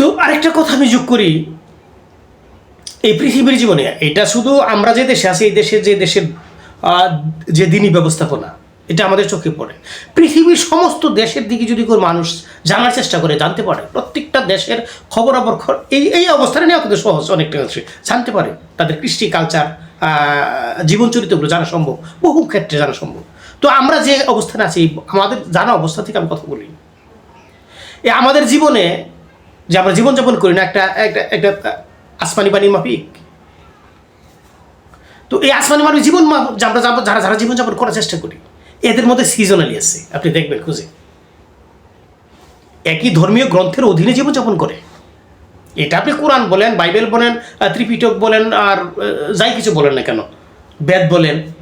তো আরেকটা কথা আমি যোগ করি। এই পৃথিবীর জীবনে এটা শুধু আমরা যে দেশে আছি, এই দেশে যে দেশের যে দিনই ব্যবস্থাপনা, এটা আমাদের চোখে পড়ে। পৃথিবীর সমস্ত দেশের দিকে যদি কোনো মানুষ জানার চেষ্টা করে, জানতে পারে, প্রত্যেকটা দেশের খবরাবর এই এই অবস্থানে নেওয়া কিন্তু সহজ অনেকটা আছে। জানতে পারে তাদের কৃষ্টি কালচার জীবন চরিত্রগুলো জানা সম্ভব, বহু ক্ষেত্রে জানা সম্ভব। তো আমরা যে অবস্থানে আছি আমাদের জানা অবস্থা থেকে আমি কথা বলি। এ আমাদের জীবনে যে আমরা জীবনযাপন করি না একটা একটা একটা আসমানি বাণী মাফিক। তো এই আসমানি মানবিক জীবন আমরা যারা যারা জীবনযাপন করার চেষ্টা করি এদের মধ্যে সিজনালি আছে। আপনি দেখবেন খুঁজে। একই ধর্মীয় গ্রন্থের অধীনে জীবনযাপন করে। এটা আপনি কোরআন বলেন বাইবেল বলেন ত্রিপিটক বলেন আর যাই কিছু বলেন না কেন বেদ বলেন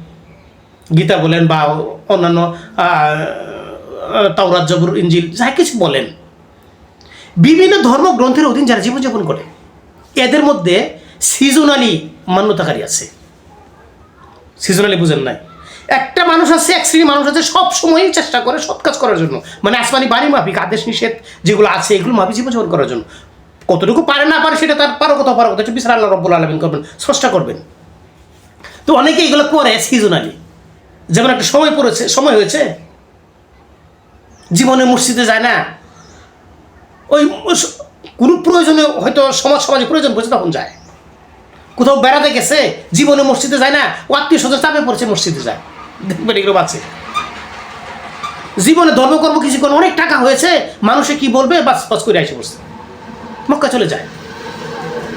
গীতা বলেন বা অন্যান্য আহ, আহ, জবর ইঞ্জিল যা কিছু বলেন। বিভিন্ন ধর্মগ্রন্থের অধীন যারা জীবনযাপন করে, এদের মধ্যে সিজনালি মান্যতাকারী আছে। সিজনালি বুঝেন নাই। একটা মানুষ আছে, এক শ্রেণির মানুষ আছে, সব সময়ই চেষ্টা করে সৎ কাজ করার জন্য। মানে আসমানি বাণী মাফিক, আদেশ নিষেধ যেগুলো আছে, এগুলো মাফিক জীবনযাপন করার জন্য। কতটুকু পারে না পারে সেটা তার পারো কথা পারো কথা একটু বিচার আল্লাহ রব্বুল আলমিন করবেন, স্রষ্টা করবেন। তো অনেকে এগুলো করে সিজনালি যেমন একটা সময় পড়েছে, সময় হয়েছে। জীবনে মসজিদে যায় না ওই কোনো প্রয়োজনে হয়তো সমাজ সমাজে প্রয়োজন পড়ছে তখন যায়। কোথাও বেড়াতে গেছে, জীবনে মসজিদে যায় না, ও আত্মীয় স্বজন চাপে পড়ছে, মসজিদে যায়। দেখবেন এগুলো আছে জীবনে ধর্মকর্ম কিছু কোনো অনেক টাকা হয়েছে, মানুষে কি বলবে, বাস বাস করে এসে বসছে। মক্কা চলে যায়।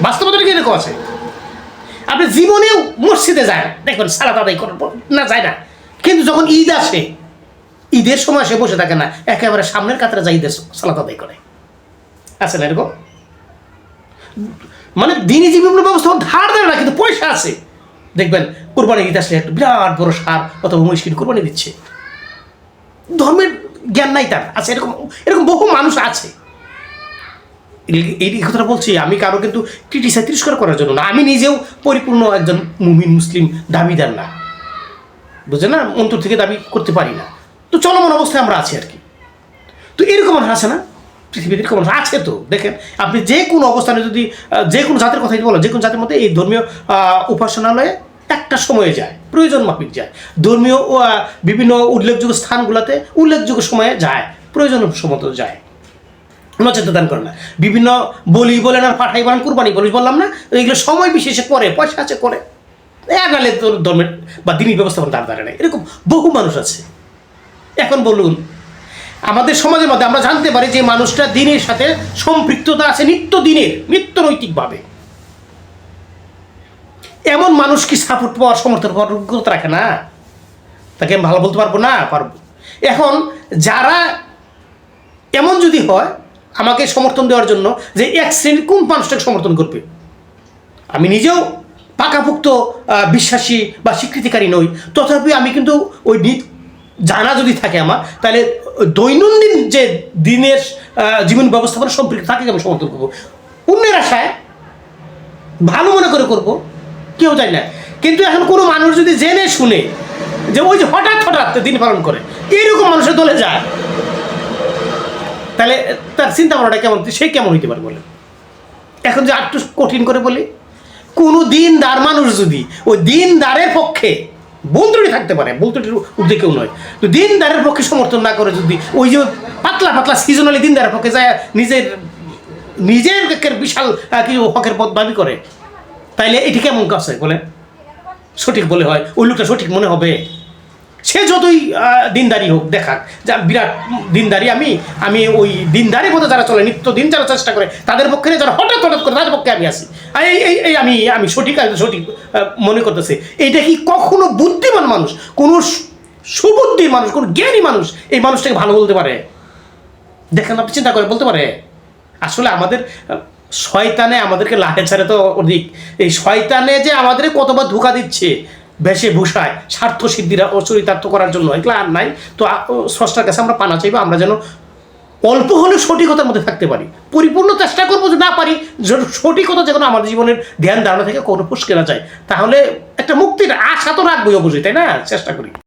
বাস্তবতা কি এরকম আছে? আপনি জীবনেও মসজিদে যায় দেখবেন সারা আদায় করার পর না, যায় না। কিন্তু যখন ঈদ আসে, ঈদের সময় সে বসে থাকে না, একেবারে সামনের কাতারে যায় ঈদের সালাত আদায় করে। আছে না এরকম মানে দিনই জীবন ব্যবস্থা ধার দেয় না, কিন্তু পয়সা আছে। দেখবেন কোরবানি ঈদ আসলে একটা বিরাট বড় সার অথবা মুশকিল কোরবানি দিচ্ছে। ধর্মের জ্ঞান নাই তার। আছে এরকম এরকম বহু মানুষ আছে। এই- কথাটা বলছি, আমি কারও কিন্তু ক্রিটিসাইজ তিরস্কার করার জন্য না। আমি নিজেও পরিপূর্ণ একজন মুমিন, মুসলিম দাবিদার না। বুঝলেন না? অন্তর থেকে দাবি করতে পারি না। তো চলমান অবস্থায় আমরা আছি আর কি। তো এরকম আছে না? পৃথিবীতে এরকম মানুষ আছে তো, দেখেন। আপনি যে কোনো অবস্থানে যদি যে কোনো জাতের কথাই বলো যে কোনো জাতের মধ্যে এই ধর্মীয় উপাসনালয়ে একটা সময়ে যায়, প্রয়োজন মাফিক যায়। ধর্মীয় বিভিন্ন উল্লেখযোগ্য স্থানগুলোতে উল্লেখযোগ্য সময়ে যায়, প্রয়োজন সমত যায়। নচেতে দান করে না। বিভিন্ন বলি বলেন আর পাঠাই বলেন, কুরবানি বলি বললাম না এইগুলো সময় বিশেষে করে, পয়সা আছে করে। এগালে তোর ধর্মের বা দিনী ব্যবস্থাপনা তার দ্বারা নেই। এরকম বহু মানুষ আছে। এখন বলুন আমাদের সমাজের মধ্যে আমরা জানতে পারি যে মানুষটা দিনের সাথে সম্পৃক্ততা আছে নিত্য দিনের, নিত্য নৈতিকভাবে। এমন মানুষ কি সাপোর্ট পাওয়ার, সমর্থন পাওয়ার যোগ্যতা রাখে না? তাকে আমি ভালো বলতে পারব না? পারব। এখন যারা এমন যদি হয়, আমাকে সমর্থন দেওয়ার জন্য যে এক শ্রেণির কোন মানুষটাকে সমর্থন করবে? আমি নিজেও পাকাপুক্ত বিশ্বাসী বা স্বীকৃতিকারী নই। তথাপি আমি কিন্তু ওই জানা যদি থাকে আমার, তাহলে দৈনন্দিন যে দিনের জীবন ব্যবস্থাপনা সম্পৃক্ত তাকে আমি সমর্থন করব। অন্যের আশায় ভালো মনে করে করব, কেউ জানি না। কিন্তু এখন কোনো মানুষ যদি জেনে শুনে যে ওই যে হঠাৎ হঠাৎ দিন পালন করে, এইরকম মানুষের দলে যায়, তাহলে তার চিন্তা ভাবনাটা কেমন সে কেমন হইতে পারে বলে এখন যে একটু কঠিন করে বলি, কোনো দিনদার মানুষ যদি ওই দিনদারের পক্ষে বন্ধুটি থাকতে পারে, বন্ধুটির ঊর্ধ্বে কেউ নয়। তো দিনদারের পক্ষে সমর্থন না করে যদি ওই যে পাতলা পাতলা সিজনালি দিনদারের পক্ষে যায়, নিজের নিজের বিশাল কিছু হকের পথ দাবি করে, তাইলে এটি কেমন কাছে বলে সঠিক বলে হয়, ওই লোকটা সঠিক মনে হবে। সে যতই দিনদারি হোক, দেখাক। যা বিরাট দিনদারি আমি আমি ওই দিনদারি মতো যারা চলে নিত্য দিন যারা চেষ্টা করে, তাদের পক্ষে যারা হঠাৎ হঠাৎ করে তাদের পক্ষে আমি আসি এই এই এই আমি আমি সঠিক সঠিক মনে করতেছে। এইটা কি কখনো বুদ্ধিমান মানুষ, কোনো সু- সুবুদ্ধির মানুষ, কোনো জ্ঞানী মানুষ এই মানুষটাকে ভালো বলতে পারে? দেখেন আপনি চিন্তা করে বলতে পারে। আসলে আমাদের শয়তানে আমাদেরকে লাঠে ছাড়ে তো অধিক। এই শয়তানে যে আমাদের কতবার ধোকা দিচ্ছে বেশে ভূষায় স্বার্থ সিদ্ধিরা চরিতার্থ করার জন্য এগুলো আর নাই। তো স্রষ্টার কাছে আমরা পানা চাইব, আমরা যেন অল্প হলেও সঠিকতার মধ্যে থাকতে পারি। পরিপূর্ণ চেষ্টা করব যে না পারি সঠিকতা যেন আমাদের জীবনের ধ্যান ধারণা থেকে কোনো পুষ্কে না যায়। তাহলে একটা মুক্তির আশা তো রাখবোই অবশ্যই, তাই না? চেষ্টা করি।